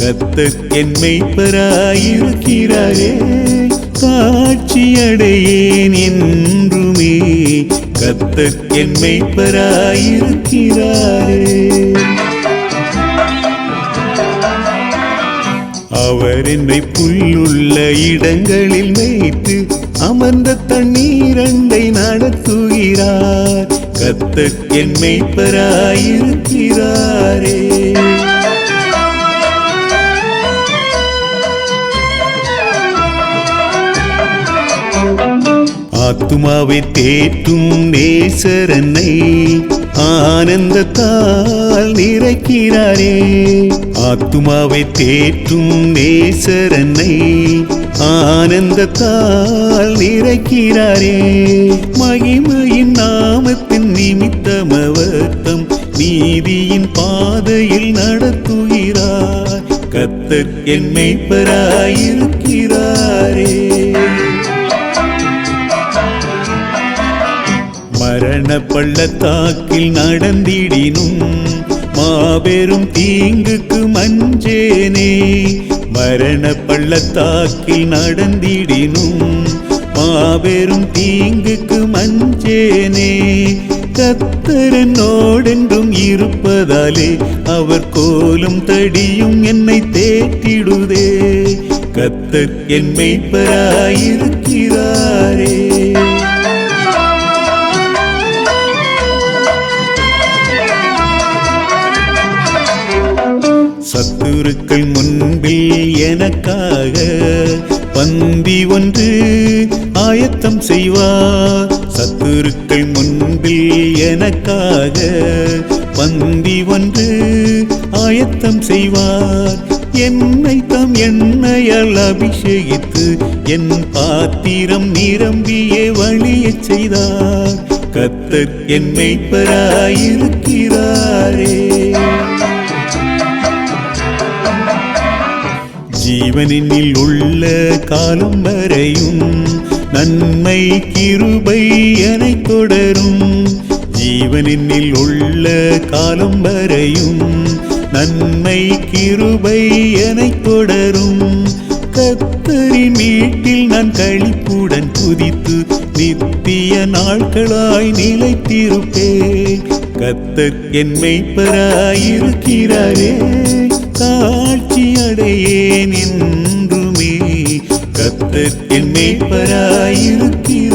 கத்தர் என் மெய்ப்பராயிருக்கிறாரே காட்சியடையேன் என்றுமே. கத்தர் என் பெறாயிருக்கிறாரே அவர் என்னை புல்லுள்ள இடங்களில் மேய்த்து அமர்ந்த தண்ணீரண்டை நடத்துகிறார். கத்தர் என் மெய்ப்பராயிருக்கிறாரே. ஆத்துமாவை தேற்றும் நேசரன்னை ஆனந்தத்தால் நிறைக்கிறாரே. ஆத்துமாவை தேற்றும் நேசரனை ஆனந்தத்தால் நிறைக்கிறாரே. மகிமையின் நாமத்தின் நிமித்தமவர்த்தம் நீதியின் பாதையில் நடத்துகிறார். கத்தர் என்னை பெறாயிருக்கிறாரே மரண பள்ளத்தாக்கில் நடந்திடினும் மாபெரும் தீங்குக்கு மஞ்சேனே மரண பள்ளத்தாக்கில் நடந்திடினும் மாபெரும் தீங்குக்கு மஞ்சேனே கத்தரனோடென்றும் இருப்பதாலே அவர் கோலும் தடியும் என்னை தேற்றிடுதே. கத்தர் என் மெய்ப்பராயிருக்க சத்துருக்கள் முன்பில் எனக்காக பந்தி ஒன்று ஆயத்தம் செய்வார் சத்துருக்கள் முன்பில் எனக்காக பந்தி ஒன்று ஆயத்தம் செய்வார். என்னை தம் எண்ணெயால் அபிஷேகித்து என் பாத்திரம் நிரம்பிய வழியச் செய்தார். கத்தர் என்னை பெறாயிருக்கிறாரே ஜீவனில் உள்ள காலம் வரையும் நன்மை கிருபை என தொடரும். ஜீவனில் உள்ள காலம் வரையும் நன்மை கிருபை என தொடரும். கத்தரின் வீட்டில் நான் கழிப்புடன் குதித்து நித்திய நாட்களாய் நிலைத்திருப்பேன். கத்தர் என்னை பெறாயிருக்கிறாரே காட்சி அடையேன் என்றுமே. கத்தர் என்னை பெறாயிருக்கிறார்